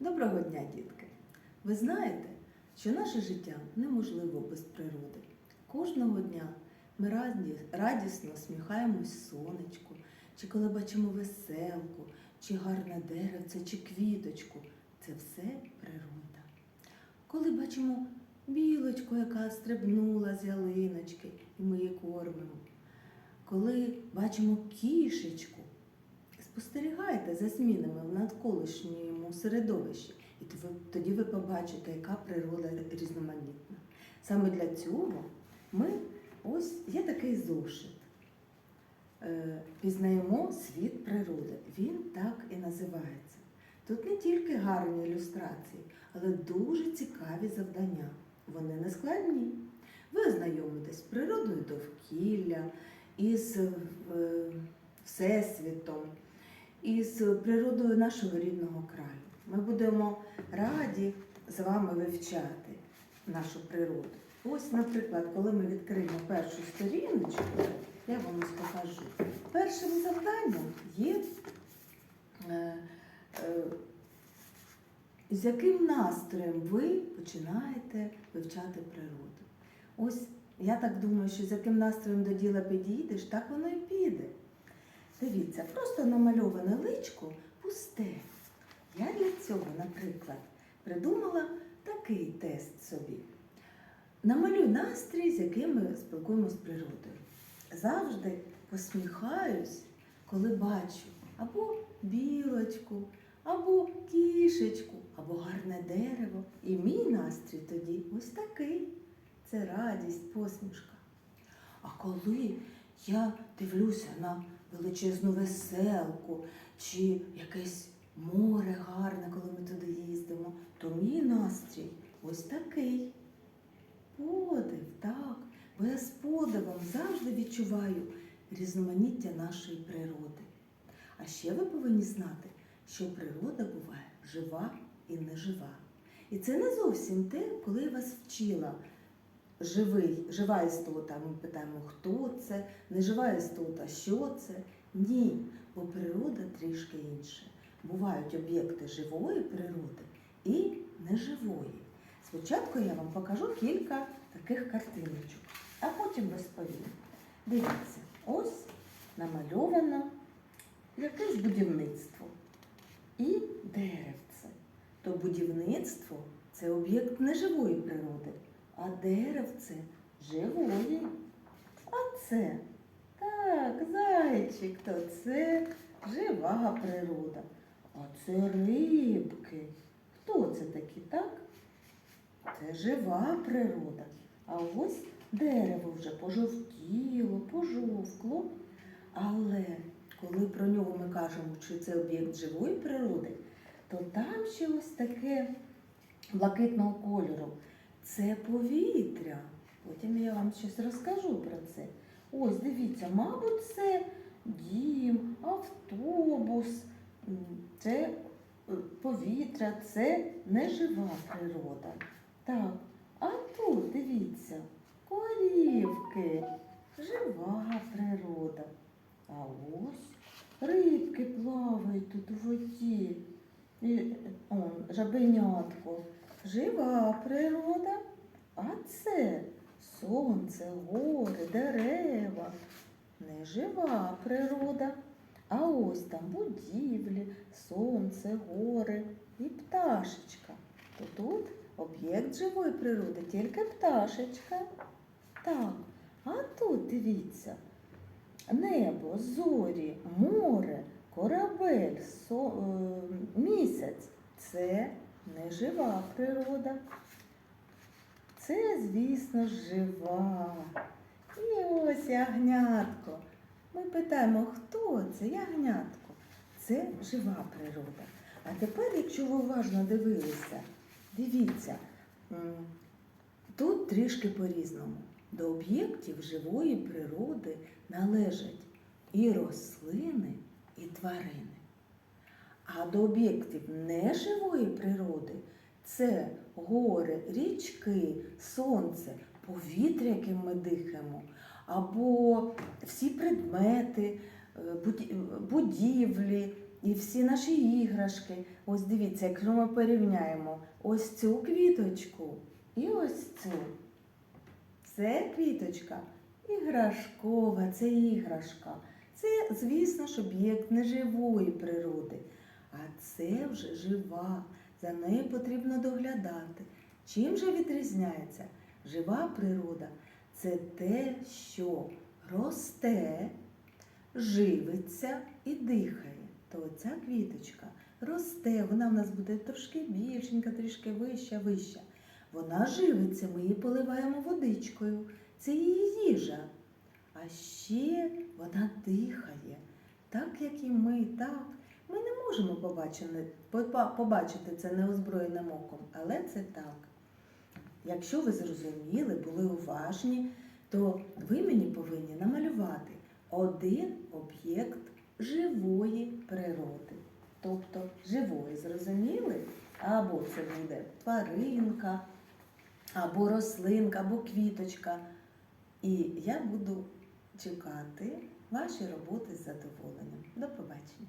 Доброго дня, дітки! Ви знаєте, що наше життя неможливо без природи. Кожного дня ми раді- радісно сміхаємось сонечку, чи коли бачимо веселку, чи гарне деревце, чи квіточку. Це все природа. Коли бачимо білочку, яка стрибнула з ялиночки, і ми її кормимо. Коли бачимо кішечку, Спостерігайте за змінами в навколишньому середовищі, і тоді ви побачите, яка природа різноманітна. Саме для цього ми ось є такий зошит. Е, Пізнаємо світ природи. Він так і називається. Тут не тільки гарні ілюстрації, але дуже цікаві завдання. Вони не складні. Ви ознайомитесь з природою довкілля, із е, всесвітом, із природою нашого рідного краю. Ми будемо раді з вами вивчати нашу природу. Ось, наприклад, коли ми відкриємо першу сторіночку, я вам ось покажу. Першим завданням є, е, е, з яким настроєм ви починаєте вивчати природу. Ось я так думаю, що з яким настроєм до діла підійдеш, так воно і піде. Дивіться, просто намальоване личко пусте. Я для цього, наприклад, придумала такий тест собі. Намалюй настрій, з яким ми спілкуємося з природою. Завжди посміхаюсь, коли бачу або білочку, або кішечку, або гарне дерево. І мій настрій тоді ось такий. Це радість, посмішка. А коли я дивлюся на величезну веселку чи якесь море гарне, коли ми туди їздимо, то мій настрій ось такий. Подив, так. Бо я з подивом завжди відчуваю різноманіття нашої природи. А ще ви повинні знати, що природа буває жива і нежива. І це не зовсім те, коли я вас вчила живий, жива істота. Ми питаємо, хто це, нежива істота, що це. Ні, бо природа трішки інша. Бувають об'єкти живої природи і неживої. Спочатку я вам покажу кілька таких картиночок, а потім розповім. Дивіться, ось намальовано якесь будівництво і деревце. То будівництво це об'єкт неживої природи, а деревце живої. А це так, зайчик, то це жива природа. А це рибки. Хто це такі, так? Це жива природа. А ось дерево вже пожовтіло, пожовкло. Але коли про нього ми кажемо, що це об'єкт живої природи, то там ще ось таке блакитного кольору. Це повітря. Потім я вам щось розкажу про це. Ось, дивіться, мабуть, це дім, автобус, це е, повітря, це нежива природа. Так, а тут дивіться, корівки, жива природа. А ось рибки плавають тут у воді. І, е, он, жабенятко, жива природа. А це сонце, гори, дерева, нежива природа. А ось там будівлі, сонце, гори і пташечка. То тут об'єкт живої природи, тільки пташечка. Так, а тут дивіться. Небо, зорі, море, корабель, со, е, місяць це не жива природа. Це, звісно, жива. І ось ягнятко. Ми питаємо, хто це ягнятко? Це жива природа. А тепер, якщо ви уважно дивилися, дивіться, тут трішки по-різному. До об'єктів живої природи належать і рослини, і тварини. А до об'єктів неживої природи це гори, річки, сонце, повітря, яким ми дихаємо, або всі предмети, е, будівлі, і всі наші іграшки. Ось дивіться, якщо ми порівняємо ось цю квіточку і ось цю. Це квіточка іграшкова, це іграшка. Це, звісно ж, об'єкт неживої природи. А це вже жива. За нею потрібно доглядати. Чим же відрізняється? Жива природа це те, що росте, живиться і дихає. То ця квіточка росте, вона в нас буде трошки більшенька, трішки вища, вища. Вона живиться, ми її поливаємо водичкою. Це її їжа. А ще вона дихає, так як і ми, так. Ми не можемо побачити, поба- побачити це неозброєним оком, але це так. Якщо ви зрозуміли, були уважні, то ви мені повинні намалювати один об'єкт живої природи. Тобто живої, зрозуміли? Або це буде тваринка, або рослинка, або квіточка. І я буду чекати ваші роботи з задоволенням. До побачення.